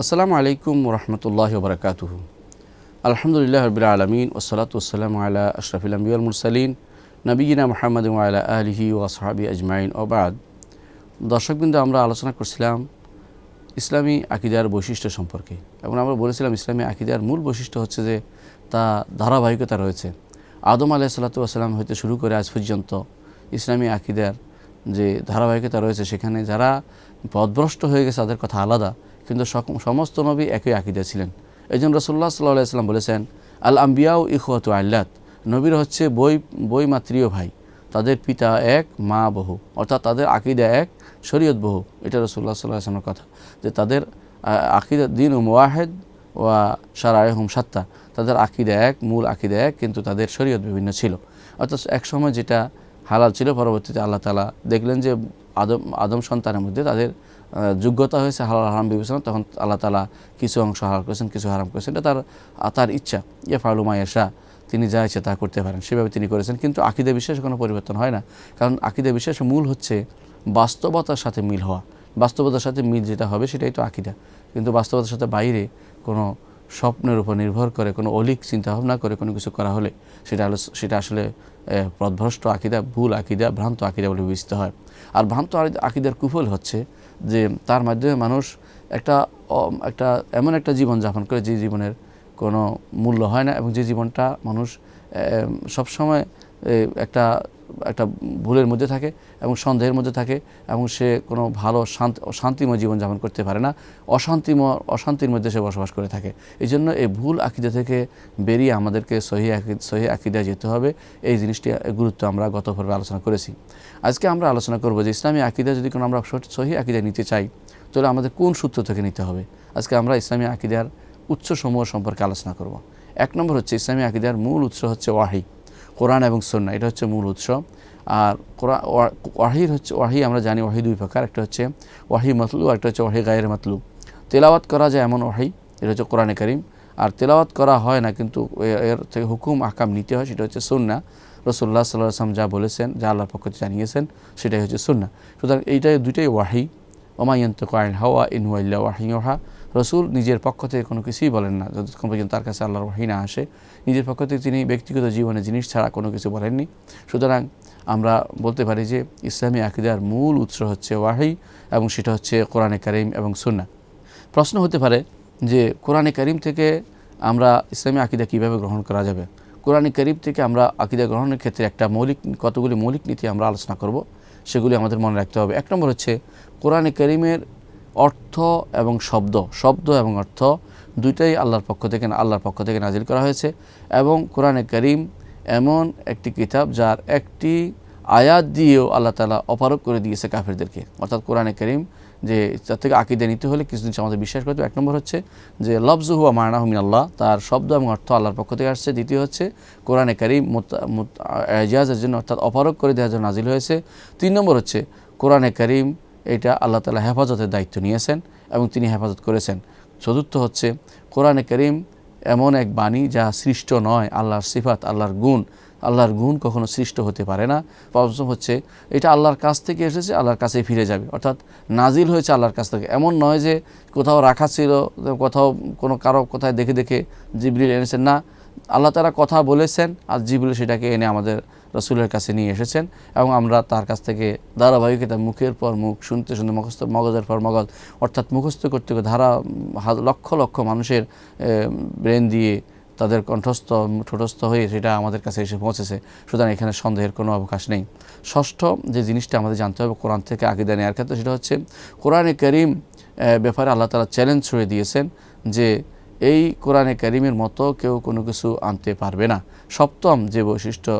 আসসালামু আলাইকুম রহমতুল্লাহ বরকাতুহ আলহামদুলিল্লাহ রবিল আলমিন ওসলাত ওসালাম আলা আশরফুল আম্বিউল মুরসালিন নবীনা মোহাম্মদ আলা আলহি ও আসহাবি আজমাইন ওবাদ দর্শকবৃন্দ, আমরা আলোচনা করছিলাম ইসলামী আকিদার বৈশিষ্ট্য সম্পর্কে এবং আমরা বলেছিলাম ইসলামী আকিদার মূল বৈশিষ্ট্য হচ্ছে যে তা ধারাবাহিকতা রয়েছে। আদম আলাহ সাল্লাতাম হইতে শুরু করে আজ পর্যন্ত ইসলামী আকিদার যে ধারাবাহিকতা রয়েছে, সেখানে যারা পদভ্রষ্ট হয়ে গেছে, তাদের কথা আলাদা। কিন্তু সমস্ত নবী একই আকিদা ছিলেন। এই জন্য রসুল্লাহ সাল্লাহ সাল্লাম বলেছেন আল আম্বিয়াও ইখওয়াত আল্লাত নবীর হচ্ছে বই বই মাতৃয় ভাই। তাদের পিতা এক, মা বহু। অর্থাৎ তাদের আকিদা এক, শরীয়ত বহু। এটা রসুল্লাহ সাল্লাহ আসলামের কথা। যে তাদের আকিদা, দিন উম ওয়াহেদ ওয়া সারায়হুম সাত্তা। তাদের আকিদা এক, মূল আকিদা এক, কিন্তু তাদের শরীয়ত বিভিন্ন ছিল। অর্থাৎ এক সময় যেটা হালাল ছিল, পরবর্তীতে আল্লাহ তালা দেখলেন যে আদম আদম সন্তানের মধ্যে তাদের যোগ্যতা হয়েছে হালাল হারাম বিবেচনা, তখন আল্লাহ তালা কিছু অংশ হালাল করেছেন, কিছু হারাম করেছেন। এটা তার তার ইচ্ছা। ইয়ে ফালুমা ইয়াশা, তিনি যা ইচ্ছে তা করতে পারেন। সেভাবে তিনি করেছেন। কিন্তু আকিদা বিশ্বাসে কোনো পরিবর্তন হয় না। কারণ আকিদা বিশ্বাসের মূল হচ্ছে বাস্তবতার সাথে মিল হওয়া। বাস্তবতার সাথে মিল যেটা হবে সেটাই তো আকিদা। কিন্তু বাস্তবতার সাথে বাইরে কোনো স্বপ্নের উপর নির্ভর করে, কোনো অলিক চিন্তাভাবনা করে কোনো কিছু করা হলে সেটা সেটা আসলে পথভ্রষ্ট আকিদা, ভুল আকিদা, ভ্রান্ত আকিদা বলে বিবেচিত হয়। আর ভ্রান্ত আকিদের কুফল হচ্ছে যে তার মাধ্যমে মানুষ একটা একটা এমন একটা জীবন যাপন করে যে জীবনের কোনো মূল্য হয় না এবং যে জীবনটা মানুষ সবসময় একটা একটা ভুলের মধ্যে থাকে এবং সন্দেহের মধ্যে থাকে এবং সে কোনো ভালো শান্তি শান্তিময় জীবনযাপন করতে পারে না, অশান্তিময়, অশান্তির মধ্যে সে বসবাস করে থাকে। এই জন্য এই ভুল আকিদা থেকে বেরিয়ে আমাদেরকে সহি সহি আকিদায় যেতে হবে। এই জিনিসটি গুরুত্ব আমরা গত পর্বে আলোচনা করেছি। আজকে আমরা আলোচনা করব যে ইসলামী আকিদা যদি কোনো আমরা সহি আকিদা নিতে চাই, তাহলে আমাদের কোন সূত্র থেকে নিতে হবে? আজকে আমরা ইসলামী আকিদার উৎসসমূহ সম্পর্কে আলোচনা করব। এক নম্বর হচ্ছে ইসলামী আকিদার মূল উৎস হচ্ছে ওয়াহি। কোরআন এবং সন্না এটা হচ্ছে মূল উৎস। আর ওয়াহির হচ্ছে, ওয়াহি আমরা জানি ওয়াহি দুই প্রকার, একটা হচ্ছে ওয়াহি মতলু একটা হচ্ছে ওয়াহি গায়ের মতলু। তেলাওয়াত করা যায় এমন ওয়াহি, এটা হচ্ছে কোরআনে করিম। আর তেলাওয়াত করা হয় না, কিন্তু এর থেকে হুকুম আকাম নিতে হয়, সেটা হচ্ছে সুন্না রসুল্লাহ সাল্লাহ যা বলেছেন, যা আল্লাহর পক্ষ জানিয়েছেন, সেটাই হচ্ছে সুন্না সুতরাং এইটাই দুইটাই ওয়াহি। ওমায়ন্ত কয়েন হাওয়া ইনহুয়াল্লা ওয়াহি ওহা রসুল নিজের পক্ষ থেকে কোনো কিছুই বলেন না। যতক্ষণ পর্যন্ত তার কাছে আল্লাহর ওয়াহি না আসে, নিজের পক্ষ থেকে তিনি ব্যক্তিগত জীবনে জিনিস ছাড়া কোনো কিছু বলেননি। সুতরাং আমরা বলতে পারি যে ইসলামী আকিদার মূল উৎস হচ্ছে ওয়াহি এবং সেটা হচ্ছে কোরআনে কারিম এবং সুন্না প্রশ্ন হতে পারে যে কোরআনে করিম থেকে আমরা ইসলামী আকিদা কীভাবে গ্রহণ করা যাবে? কোরআনে করিম থেকে আমরা আকিদা গ্রহণের ক্ষেত্রে একটা মৌলিক, কতগুলি মৌলিক নীতি আমরা আলোচনা করব, সেগুলি আমাদের মনে রাখতে হবে। এক নম্বর হচ্ছে কোরআনে করিমের অর্থ এবং শব্দ শব্দ এবং অর্থ দুইটাই আল্লাহর পক্ষ থেকে আল্লাহর পক্ষ থেকে নাজিল করা হয়েছে এবং কোরআনে করিম এমন একটি কিতাব যার একটি আয়াত দিয়েও আল্লাহ তালা অপারক করে দিয়েছে কাফেরদেরকে। অর্থাৎ কোরআনে করিম যে তার থেকে আকিদে নিতে হলে কিছু জিনিস আমাদের বিশ্বাস করতে। এক নম্বর হচ্ছে যে লফজু হুয়া মায়না হুমিন আল্লাহ তার শব্দ এবং অর্থ আল্লাহর পক্ষ থেকে আসছে। দ্বিতীয় হচ্ছে কোরআনে করিম এজাজের জন্য অর্থাৎ অপারক করে দেওয়ার জন্য নাজিল হয়েছে। তিন নম্বর হচ্ছে কোরআনে করিম এটা আল্লাহ তালা হেফাজতের দায়িত্ব নিয়েছেন এবং তিনি হেফাজত করেছেন। চতুর্থ হচ্ছে, কোরআনে করিম এমন এক বাণী যা সৃষ্ট নয়, আল্লাহর সিফাত, আল্লাহর গুণ। আল্লাহর গুণ কখনো সৃষ্ট হতে পারে না। পঞ্চম হচ্ছে, এটা আল্লাহর কাছ থেকে এসেছে, আল্লাহর কাছে ফিরে যাবে। অর্থাৎ নাজিল হয়েছে আল্লাহর কাছ থেকে। এমন নয় যে কোথাও রাখা ছিল, কোথাও কোনো কারও কোথায় দেখে দেখে জিবরিল এনেছেন। না, আল্লাহ তারা কথা বলেছেন আর জিবরিল সেটাকে এনে আমাদের রসুলের কাছে নিয়ে এসেছেন এবং আমরা তার কাছ থেকে ধারাবাহিকতা মুখের পর মুখ শুনতে শুনতে মুখস্থ, মগজের পর মগজ, অর্থাৎ মুখস্থ করতে ধারা লক্ষ লক্ষ মানুষের ব্রেন দিয়ে তাদের কণ্ঠস্থ ঠোঁটস্থ হয়ে সেটা আমাদের কাছে এসে পৌঁছেছে। সুতরাং এখানে সন্দেহের কোনো অবকাশ নেই। ষষ্ঠ যে জিনিসটা আমাদের জানতে হবে কোরআন থেকে আকিদা নেওয়ার ক্ষেত্রে, সেটা হচ্ছে কোরআনে করিম ব্যাপারে আল্লাহ তালা চ্যালেঞ্জ ছুড়ে দিয়েছেন যে এই কোরআনে করিমের মতো কেউ কোনো কিছু আনতে পারবে না। সপ্তম যে বৈশিষ্ট্য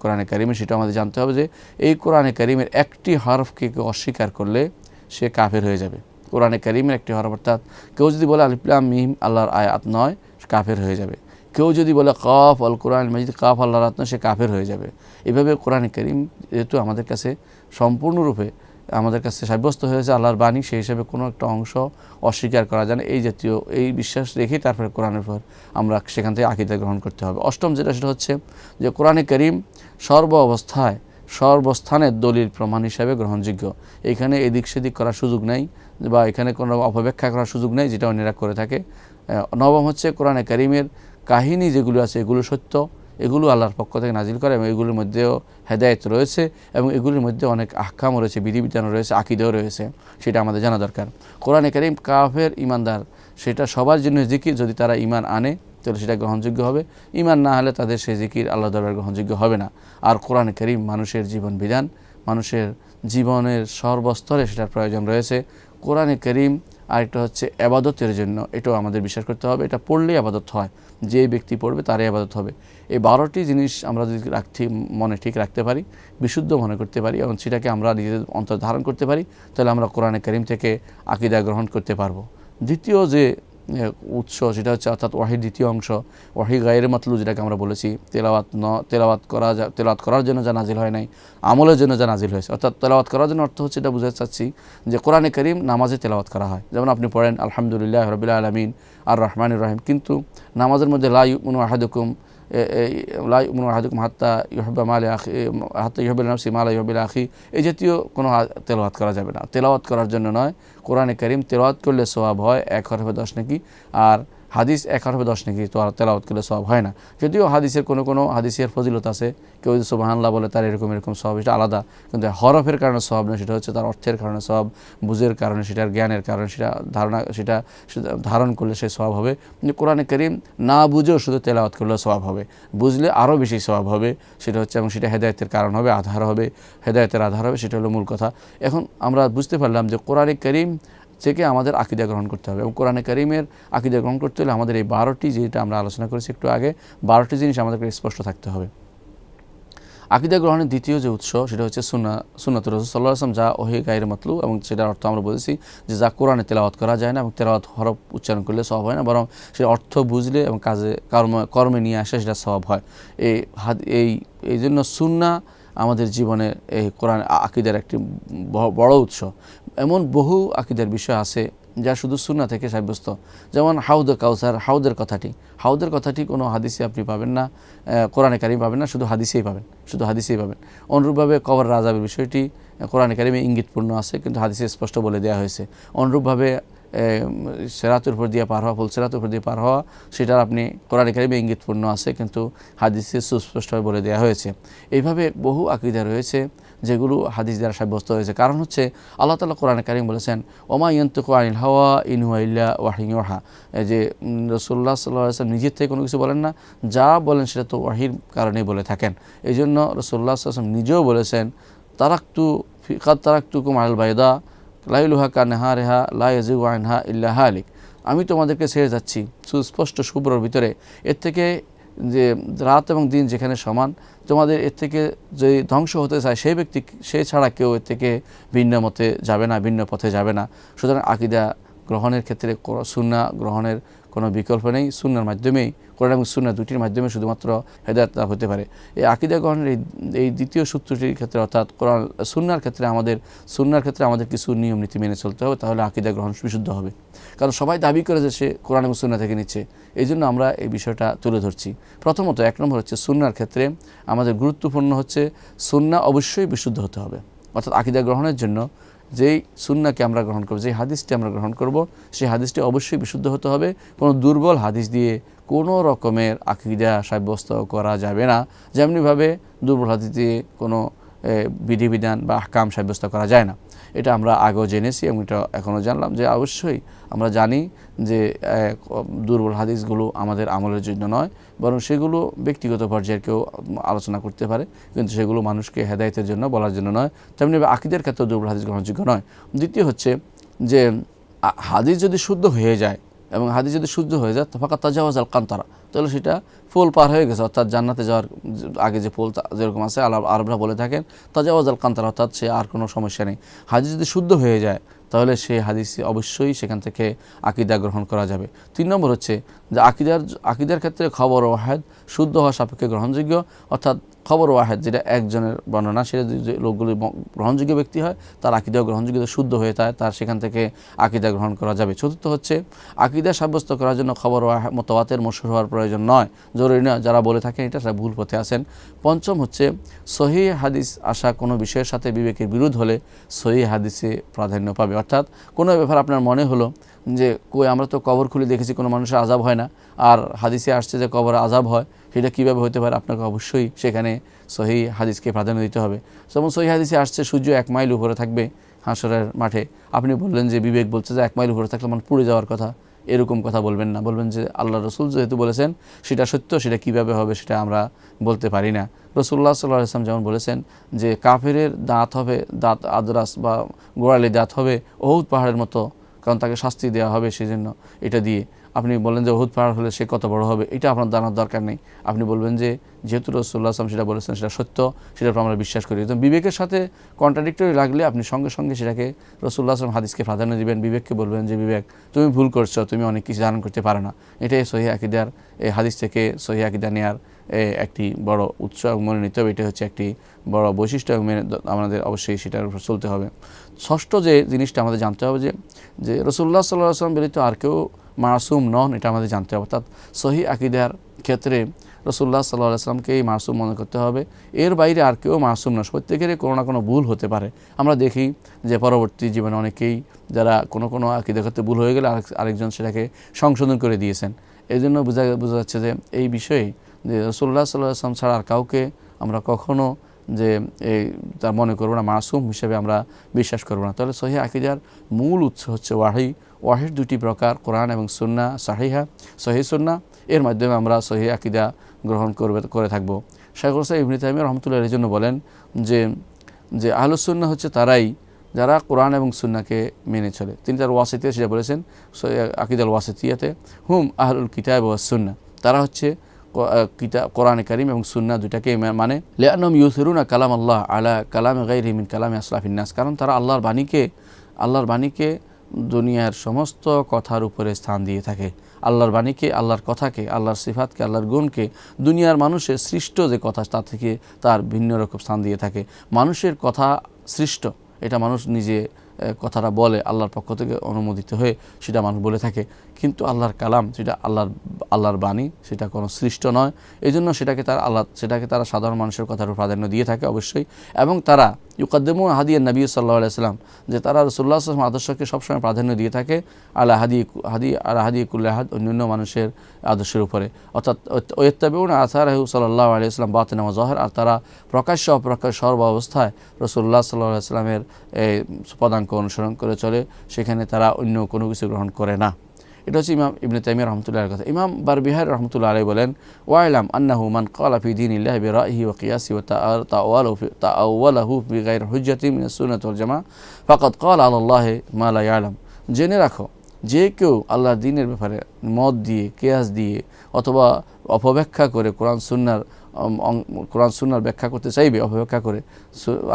কোরআনে কারিমের সেটা আমাদের জানতে হবে যে এই কোরআনে কারিমের একটি হরফকে কেউ অস্বীকার করলে সে কাফের হয়ে যাবে। কোরআনে করিমের একটি হরফ, অর্থাৎ কেউ যদি বলে আলিপ্লাম মিম, আল্লাহর আয়াত নয় কাফের হয়ে যাবে। কেউ যদি বলে কফ অল কোরআন মজিদ, কাফ আল্লাহ রাত্ন সে কাফের হয়ে যাবে। এভাবে কোরআন করিম যেহেতু আমাদের কাছে সম্পূর্ণরূপে আমাদের কাছে সাব্যস্ত হয়েছে, আল্লাহর বাণী সেই হিসাবে কোনো একটা অংশ অস্বীকার করা যায় না। এই জাতীয়, এই বিশ্বাস রেখেই তারপরে কোরআনের পর আমরা সেখান থেকে আকিদা গ্রহণ করতে হবে। অষ্টম যেটা, সেটা হচ্ছে যে কোরআনে করিম সর্ব অবস্থায়, সর্বস্থানের দলিল প্রমাণ হিসাবে গ্রহণযোগ্য। এখানে এদিক সেদিক করার সুযোগ নেই বা এখানে কোনো অপব্যাখ্যা করার সুযোগ নেই, যেটা অন্যরা করে থাকে। নবম হচ্ছে কোরআনে করিমের কাহিনী যেগুলো আছে, এগুলো সত্য। এগুলো আল্লাহর পক্ষ থেকে নাজিল করে এবং এগুলির মধ্যেও হেদায়েত রয়েছে এবং এগুলির মধ্যে অনেক আহকামও রয়েছে বিধিবিধান রয়েছে, আকিদেও রয়েছে, সেটা আমাদের জানা দরকার। কোরআনে কারিম কাফের ইমানদার সেটা সবার জন্য জিকির, যদি তারা ইমান আনে, তাহলে সেটা গ্রহণযোগ্য হবে। ইমান না হলে তাদের সেই জিকির আল্লাহ দরবার গ্রহণযোগ্য হবে না। আর কোরআনে করিম মানুষের জীবন বিধান, মানুষের জীবনের সর্বস্তরে সেটার প্রয়োজন রয়েছে। কোরআনে করিম আরেকটা হচ্ছে আবাদতের জন্য। এটাও আমাদের বিশ্বাস করতে হবে। এটা পড়লেই আবাদত হয়। যে ব্যক্তি পড়বে তারই আবাদত হবে। এই বারোটি জিনিস আমরা যদি রাখতে, মনে ঠিক রাখতে পারি, বিশুদ্ধ মনে করতে পারি এবং সেটাকে আমরা নিজেদের অন্তর ধারণ করতে পারি, তাহলে আমরা কোরআনে করিম থেকে আকিদা গ্রহণ করতে পারব। দ্বিতীয় যে উৎস, সেটা হচ্ছে অর্থাৎ ওয়াহির দ্বিতীয় অংশ। ওয়াহি গায়ের মাতলু যেটাকে আমরা বলেছি। তেলাওয়াত ন, তেলাওয়াত করা যা, তেলাওয়াত করার জন্য যা নাজিল হয় নাই, আমলের জন্য যা নাজিল হয়েছে। অর্থাৎ তেলাওয়াত করার জন্য অর্থ হচ্ছে এটা বুঝাতে চাচ্ছি যে কোরআনে করিম নামাজে তেলাওয়াত করা হয়। যেমন আপনি পড়েন, আলহামদুলিল্লাহ রবিল্লা আলমিন, আর রহমান রহিম। কিন্তু নামাজের মধ্যে লা আহাদুকুম হাত্তা আখি এই জাতীয় কোনো তেলাওয়াত করা যাবে না। তেলাওয়াত করার জন্য নয়, কোরআনে করিম তেলাওয়াত করলে সোয়াব হয়, এক হরফে দশ নাকি। আর হাদিস এক হরফে দশ নাকি? তো আর তেলাওয়াত করলে সব হয় না। যদিও হাদিসের কোনো কোনো হাদিসের ফজিলত আছে, কেউ যদি সুবাহান্লাহ বলে তার এরকম এরকম সব এটা আলাদা। কিন্তু হরফের কারণে সব না সেটা হচ্ছে তার অর্থের কারণে সব বুঝের কারণে, সেটার জ্ঞানের কারণে, সেটা ধারণা, সেটা ধারণ করলে সে সব হবে। কিন্তু কোরআনে করিম না বুঝেও শুধু তেলাওয়াত করলে সব হবে। বুঝলে আরও বেশি সব হবে, সেটা হচ্ছে এবং সেটা হেদায়তের কারণ হবে, আধার হবে। হেদায়তের আধার হবে, সেটা হলো মূল কথা। এখন আমরা বুঝতে পারলাম যে কোরআনে করিম থেকে আমাদের আকিদা গ্রহণ করতে হবে। এবং কোরআনে করিমের আকিদা গ্রহণ করতে হলে আমাদের এই বারোটি যেটা আমরা আলোচনা করেছি একটু আগে, বারোটি জিনিস আমাদেরকে স্পষ্ট থাকতে হবে। আকিদা গ্রহণের দ্বিতীয় যে উৎস, সেটা হচ্ছে সুন্না সুন্নত রসুল সাল্লাহ আসলাম যা ওহে গায়ের মতলু এবং সেটার অর্থ আমরা বলেছি যে যা কোরআনে তেলাওয়াত করা যায় না এবং তেলাওয়াত হরফ উচ্চারণ করলে সব হয় না, বরং সে অর্থ বুঝলে এবং কাজে, কর্ম, কর্মে নিয়ে আসে সেটা সব হয়। এই হাত এই এই জন্য সুন্না আমাদের জীবনে এই কোরআন আকিদার একটি বড় উৎস। এমন বহু আকিদের বিষয় আছে যা শুধু সুন্না থেকে সাব্যস্ত। যেমন হাউদ কাউসার, হাউদের কথাটি। হাউদের কথাটি কোনো হাদিসে আপনি পাবেন না কোরআনে কারিম পাবেন না, শুধু হাদিসেই পাবেন, শুধু হাদিসেই পাবেন। অনুরূপভাবে কবর রাজাবের বিষয়টি কোরআনে কারিমে ইঙ্গিতপূর্ণ আছে, কিন্তু হাদিসে স্পষ্ট বলে দেওয়া হয়েছে। অনুরূপভাবে সেরাতের উপর দিয়ে পার হওয়া, ফুল সেরাতের উপর দিয়ে পার হওয়া, সেটার আপনি কোরআন ইঙ্গিতপূর্ণ আছে, কিন্তু হাদিসে সুস্পষ্টভাবে বলে দেওয়া হয়েছে। এইভাবে বহু আকিদা রয়েছে, যেগুলো হাদিস দ্বারা সাব্যস্ত হয়েছে। কারণ হচ্ছে, আল্লাহ তালা কোরআন কারিম বলেছেন, ওমা ইয়ন্তুকু আনিল হাওয়া ইনহুয়া ইল্লা ওয়াহিওহা যে রসুল্লাহ সাল্লাহ আসলাম নিজের থেকে কোনো কিছু বলেন না, যা বলেন সেটা তো ওয়াহির কারণেই বলে থাকেন। এই জন্য রসুল্লাহ আসলাম নিজেও বলেছেন, তারাক্তু ফিকাত তারাক্তুকুম আল বাইদা। লাইলুহা কা নেহা রেহা লাইজু আনহা ইল্লা হালিক। আমি তোমাদেরকে ছেড়ে যাচ্ছি সুস্পষ্ট শুভ্রর ভিতরে। এর থেকে যে রাত এবং দিন যেখানে সমান, তোমাদের এর থেকে যে ধ্বংস হতে চায় সেই ব্যক্তি, সে ছাড়া কেউ এর থেকে ভিন্ন মতে যাবে না, ভিন্ন পথে যাবে না। সুতরাং আকিদা গ্রহণের ক্ষেত্রে সুন্না গ্রহণের কোনো বিকল্প নেই। সুন্নার মাধ্যমেই, কোরআন এবং সুন্না দুটির মাধ্যমে শুধুমাত্র হেদায়ত লাভ হতে পারে। এই আকিদা গ্রহণের এই এই দ্বিতীয় সূত্রটির ক্ষেত্রে অর্থাৎ কোরআন, সুন্নার ক্ষেত্রে আমাদের, সুন্নার ক্ষেত্রে আমাদের কিছু নিয়ম, নীতি মেনে চলতে হবে, তাহলে আকিদা গ্রহণ বিশুদ্ধ হবে। কারণ সবাই দাবি করে যে সে কোরআন এবং সুন্না থেকে নিচ্ছে। এই জন্য আমরা এই বিষয়টা তুলে ধরছি। প্রথমত এক নম্বর হচ্ছে সুন্নার ক্ষেত্রে আমাদের গুরুত্বপূর্ণ হচ্ছে, সুন্না অবশ্যই বিশুদ্ধ হতে হবে। অর্থাৎ আকিদা গ্রহণের জন্য যেই সুন্নাকে আমরা গ্রহণ করব, যেই হাদিসটি আমরা গ্রহণ করব, সেই হাদিসটি অবশ্যই বিশুদ্ধ হতে হবে। কোনো দুর্বল হাদিস দিয়ে কোনো রকমের আকিদা সাব্যস্ত করা যাবে না। যেমনিভাবে দুর্বল হাদিস দিয়ে কোনো বিধিবিধান বা আহকাম সাব্যস্ত করা যায় না। এটা আমরা আগেও জেনেছি এবং এটা এখনও জানলাম যে অবশ্যই আমরা জানি যে দুর্বল হাদিসগুলো আমাদের আমলের জন্য নয়, বরং সেগুলো ব্যক্তিগত পর্যায়ের কেউ আলোচনা করতে পারে, কিন্তু সেগুলো মানুষকে হেদায়তের জন্য বলার জন্য নয়। তেমনি আকিদের ক্ষেত্রেও দুর্বল হাদিস গ্রহণযোগ্য নয়। দ্বিতীয় হচ্ছে যে হাদিস যদি শুদ্ধ হয়ে যায় এবং হাদিস যদি শুদ্ধ হয়ে যায় ফাঁকা তাজা আল কান্তারা। তাহলে সেটা পোল পার হয়ে গেছে, অর্থাৎ জান্নাতে যাওয়ার আগে যে পোল যেরকম আছে আলাপ আরবরা বলে থাকেন তাজা আল কান্তারা, অর্থাৎ সে আর কোনো সমস্যা নেই। হাদিস যদি শুদ্ধ হয়ে যায়, তাহলে সে হাদিস অবশ্যই সেখান থেকে আকিদা গ্রহণ করা যাবে। তিন নম্বর হচ্ছে যে আকিদার আকিদার ক্ষেত্রে খবর ওয়াহেদ শুদ্ধ হওয়া সাপেক্ষে গ্রহণযোগ্য, অর্থাৎ খবর ওয়াহেদ যেটা একজনের বর্ণনা, সেটা যে লোকগুলি গ্রহণযোগ্য ব্যক্তি হয়, তার আকিদা গ্রহণযোগ্য শুদ্ধ হয়ে যায়, তার সেখান থেকে আকিদা গ্রহণ করা যাবে। চতুর্থ হচ্ছে, আকিদা সাব্যস্ত করার জন্য খবর মতওয়াতের মশুর হওয়ার প্রয়োজন নয়, জরুরি নয়, যারা বলে থাকেন এটা তারা ভুল পথে আছেন। পঞ্চম হচ্ছে, সহি হাদিস আসা কোনো বিষয়ের সাথে বিবেকের বিরোধ হলে সহি হাদিসে প্রাধান্য পাবে। অর্থাৎ কোনো ব্যাপার আপনার মনে হলো যে, কই আমরা তো কবর খুলে দেখেছি, কোনো মানুষের আজাব হয় না। আর হাদিসে আসছে যে, কবর আজাব হয়, সেটা কীভাবে হতে পারে? আপনাকে অবশ্যই সেখানে সহি হাদিসকে প্রাধান্য দিতে হবে। যেমন সহি হাদিসে আসছে, সূর্য এক মাইল উপরে থাকবে হাঁসরের মাঠে। আপনি বললেন যে, বিবেক বলছে যে, এক মাইল উপরে থাকলে মানে পুড়ে যাওয়ার কথা। এরকম কথা বলবেন না। বলবেন যে, আল্লাহ রসুল যেহেতু বলেছেন, সেটা সত্য, সেটা কীভাবে হবে সেটা আমরা বলতে পারি না। রসুল্লাহ সাল্লাহ আসলাম যেমন বলেছেন যে, কাফেরের দাঁত হবে, দাঁত, আদরাস বা গোড়ালি দাঁত হবে অহুদ পাহাড়ের মতো। কারণ তাকে শাস্তি দেওয়া হবে সেই জন্য এটা দিয়ে। আপনি বললেন যে অহুদ পাহাড় হলে সে কত বড় হবে, এটা আপনার জানার দরকার নেই। আপনি বলবেন যে যেহেতু রসুল্লাহ আসলাম সেটা বলেছেন সেটা সত্য উপর আমরা বিশ্বাস করি। তো বিবেকের সাথে কন্ট্রাডিক্টরি লাগলে আপনি সঙ্গে সঙ্গে সেটাকে রসুল্লাহ আসলাম হাদিসকে প্রাধান্য দিবেন। বিবেককে বলবেন যে, বিবেক, তুমি ভুল করছ, তুমি অনেক কিছু ধারণ করতে পারো না। এটাই সহি আকিদার, এই হাদিস থেকে সহি আকিদা নেওয়ার একটি বড় উৎস এবং মনে নিতে হবে এটা হচ্ছে একটি বড় বৈশিষ্ট্য এবং আমাদের অবশ্যই সেটার উপর চলতে হবে। ষষ্ঠ যে জিনিসটা আমাদের জানতে হবে যে যে রসুল্লাহ সাল্লাহ আসলাম ব্যতীত আর কেউ মাসুম নন, এটা আমাদের জানতে হবে। অর্থাৎ সহি আকিদার ক্ষেত্রে রসুল্লাহ সাল্লাহ আসলামকেই মাসুম মনে করতে হবে। এর বাইরে আর কেউ মাসুম নয়। প্রত্যেকেরই কোনো না কোনো ভুল হতে পারে। আমরা দেখি যে পরবর্তী জীবনে অনেকেই যারা কোনো কোনো আকিদা ক্ষেত্রে ভুল হয়ে গেলে আরেক- আরেকজন সেটাকে সংশোধন করে দিয়েছেন। এই জন্য বোঝা বোঝা যাচ্ছে যে এই বিষয়ে যে রসুল্লাহ সাল্লাহ আসলাম ছাড়া আর কাউকে আমরা কখনো যে এই তার মনে করব না, মাসুম হিসেবে আমরা বিশ্বাস করব না। তাহলে সহি আকিদার মূল উৎস হচ্ছে ওয়াহি। ওয়াহির দুটি প্রকার, কোরআন এবং সুন্না সাহিহা, সহি সুন্না। এর মাধ্যমে আমরা সহি আকিদা গ্রহণ করবে, করে থাকব। শেখ সাহেব ইবনি তাইমিয়া রহমতুল্লাহ এই জন্য বলেন যে যে আহলুসুন্না হচ্ছে তারাই যারা কোরআন এবং সুন্নাকে মেনে চলে। তিনি তার ওয়াসিতে সেটা বলেছেন আকিদাল ওয়াসিতিয়াতে। হুম, আহলুল কিতাব ওয়া সুন্না। তারা হচ্ছে কিতাব, কোরআন করিম এবং সুন্না দুটাকে মা- মানে লিয়ানম ইউসিরুনা কালাম আল্লাহ আলা কালাম গাইরি মিন কালাম আসলাফিন্নাস কারণ তারা আল্লাহর বাণীকে আল্লাহর বাণীকে দুনিয়ার সমস্ত কথার উপরে স্থান দিয়ে থাকে। আল্লাহর বাণীকে, আল্লাহর কথাকে, আল্লাহর সিফাতকে, আল্লাহর গুণকে দুনিয়ার মানুষের সৃষ্ট যে কথা, তা থেকে তার ভিন্ন রকম স্থান দিয়ে থাকে। মানুষের কথা সৃষ্ট, এটা মানুষ নিজে কথাটা বলে আল্লাহর পক্ষ থেকে অনুমোদিত হয়ে সেটা মানুষ বলে থাকে। কিন্তু আল্লাহর কালাম সেটা আল্লাহর আল্লাহর বাণী, সেটা কোনো সৃষ্ট নয়। এই জন্য সেটাকে তারা আল্লাহ, সেটাকে তারা সাধারণ মানুষের কথার প্রাধান্য দিয়ে থাকে অবশ্যই। এবং তারা ইউকাদ্দেমু হাদিয়া নবী সাল্লাহ আলাইসাল্লাম যে তারা রসুল্লাহ আসলাম আদর্শকে সবসময় প্রাধান্য দিয়ে থাকে আল্লাহ হাদি হাদি আল্লাহ হাদি কুল্লাহাদ অন্যান্য মানুষের আদর্শের উপরে। অর্থাৎ ওয়েত্তাবেউন আসার সাল্লাহ আলিয়াল্লাম বাতেন জহর আর তারা প্রকাশ্য অপ্রকাশ সর্ব অবস্থায় রসুল্লাহ সাল্লাহ আলাইস্লামের পদাঙ্ক অনুসরণ করে চলে। সেখানে তারা অন্য কোনো কিছু গ্রহণ করে না। এটা হচ্ছে ইমাম ইবনে তাইমিয়া রহমতুল্লাহর কথা। ইমাম বারবিহার রহমতুল্লাহ আলাই বলেন, ওয়াইলাম আন্নাহু মান ক্বালা ফি দীনিল্লাহ বিরাইহি ওয়া কিয়াসি ওয়া তাআওয়ালহু বিগাইর হুজ্জাতি মিনাস সুন্নাত ওয়াল জামা ফাকাদ ক্বালা আলাল্লাহি মা লা ইয়ালাম। জেনে রাখো, যে কেউ আল্লাহর দিনের ব্যাপারে মত দিয়ে, কেয়াস দিয়ে অথবা অপব্যাখ্যা করে কোরআন, সুন্নার কোরআন সুন্নার ব্যাখ্যা করতে চাইবে, অপব্যাখ্যা করে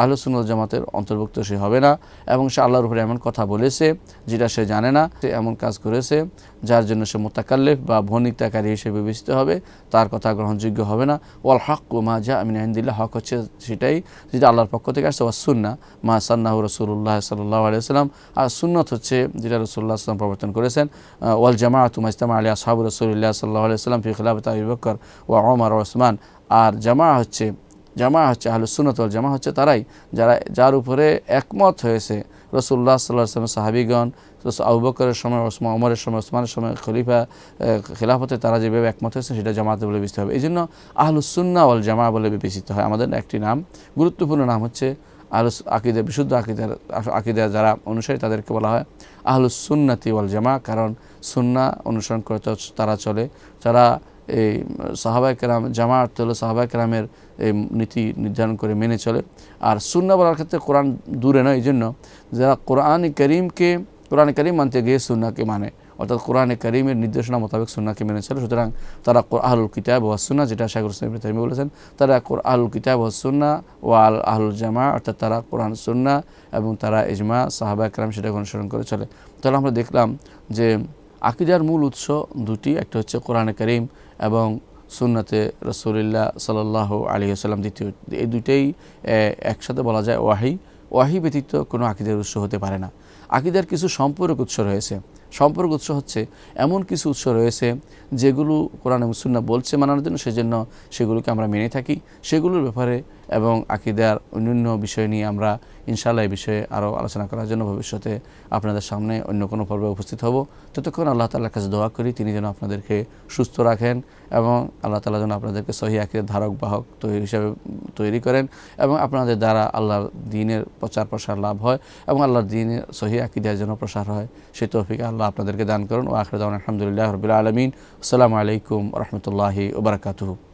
আহলে সুন্নাত জামাতের অন্তর্ভুক্ত সে হবে না এবং সে আল্লাহর উপরে এমন কথা বলেছে যেটা সে জানে না। সে এমন কাজ করেছে যার জন্য সে মোতাকাল্লেফ বা ভনিতাকারী হিসেবে বিবেচিত হবে, তার কথা গ্রহণযোগ্য হবে না। ওয়াল হক মা যা আমিন আহমদিল্লা হক হচ্ছে সেটাই যেটা আল্লাহর পক্ষ থেকে আসছে ওয়া সুন্না মা সান্নাহু রসুল্লাহ সাল্লাহ আলিয়াল্লাম আর সুন্নত হচ্ছে যেটা রসুল্লাহ আসলাম প্রবর্তন করেছেন, ওয়াল জামা তুমা ইস্তামা আলী আসহাবু রসুল্লাহ সাল্লাহ আলিয়াল্লাম ফি খিলাফত আবি ওয়া ওমর ওসমান আর জামা হচ্ছে জামা হচ্ছে আহলুসুনত ওয়াল জামা হচ্ছে তারাই যারা, যার উপরে একমত হয়েছে রসুল্লাহ সাল্লাহ আসলামের সাহাবিগণ আবু সময় ওসমান ওমরের সময়, ওসমানের সময়, খলিফা খিলাফতে তারা যেভাবে একমত হয়েছে সেটা জামাতে বলে বিবেচিত হবে। এই জন্য আহলুসুন্না ওয়াল জামা বলে বিবেচিত হয়। আমাদের একটি নাম, গুরুত্বপূর্ণ নাম হচ্ছে আহলুস আকিদা, বিশুদ্ধ আকিদার, আকিদা যারা অনুসারী তাদেরকে বলা হয় আহলুস সুন্নাতি ওয়াল জামা কারণ সুন্না অনুসরণ করে তারা চলে। যারা এই সাহাবাই কেরাম জামা অর্থ হলো সাহাবাই কেরামের, এই, নীতি নির্ধারণ করে মেনে চলে। আর সুন্না বলার ক্ষেত্রে কোরআন দূরে নয় এই জন্য যারা কোরআন করিমকে কোরআন করিম মানতে গিয়ে সুন্নাকে মানে অর্থাৎ কোরআন করিমের নির্দেশনা মোতাবেক সুন্নাকে মেনে চলে। সুতরাং তারা আহলুল কিতাব ওয়া সুন্না, যেটা শাহুল ইসলাম বলেছেন, তারা আহলুল কিতাব ওয়া সুন্না ও আল, আহলুল জামা, অর্থাৎ তারা কোরআন সুন্না এবং তারা ইজমা সাহাবা একরাম সেটাকে অনুসরণ করে চলে। তাহলে আমরা দেখলাম যে আকিদার মূল উৎস দুটি, একটা হচ্ছে কোরআনে করিম এবং সুন্নাতে রসুলিল্লাহ সাল্লাহ আলী আসাল্লাম দ্বিতীয়। এই দুইটাই একসাথে বলা যায় ওয়াহি। ওয়াহি ব্যতীত কোনো আকিদের উৎস হতে পারে না। আকিদার কিছু সম্পর্ক উৎস রয়েছে। সম্পর্ক উৎস হচ্ছে এমন কিছু উৎস রয়েছে যেগুলো কোরআন মুসুন্না বলছে মানানোর জন্য, সেজন্য সেগুলোকে আমরা মেনে থাকি। সেগুলোর ব্যাপারে এবং আকিদার অন্যান্য বিষয় নিয়ে আমরা ইনশাআল্লাহ এই বিষয়ে আরও আলোচনা করার জন্য ভবিষ্যতে আপনাদের সামনে অন্য কোনো পর্বে উপস্থিত হব। ততক্ষণ আল্লাহ তাল্লার কাছে দোয়া করি, তিনি যেন আপনাদেরকে সুস্থ রাখেন এবং আল্লাহ তালা যেন আপনাদেরকে সহি আকিদের ধারক বাহক তৈরি হিসাবে তৈরি করেন এবং আপনাদের দ্বারা আল্লাহর দিনের প্রচার প্রসার লাভ হয় এবং আল্লাহর দিনের সহি আকিদার জন্য প্রসার হয়, সেই তৌফিক আল্লাহ আপনাদেরকে দান করুন। ও আখরদান আলহামদুলিল্লাহ রবিল আলমিন। আসসালামু আলাইকুম রহমতুল্লাহি ওবরাকাতুহু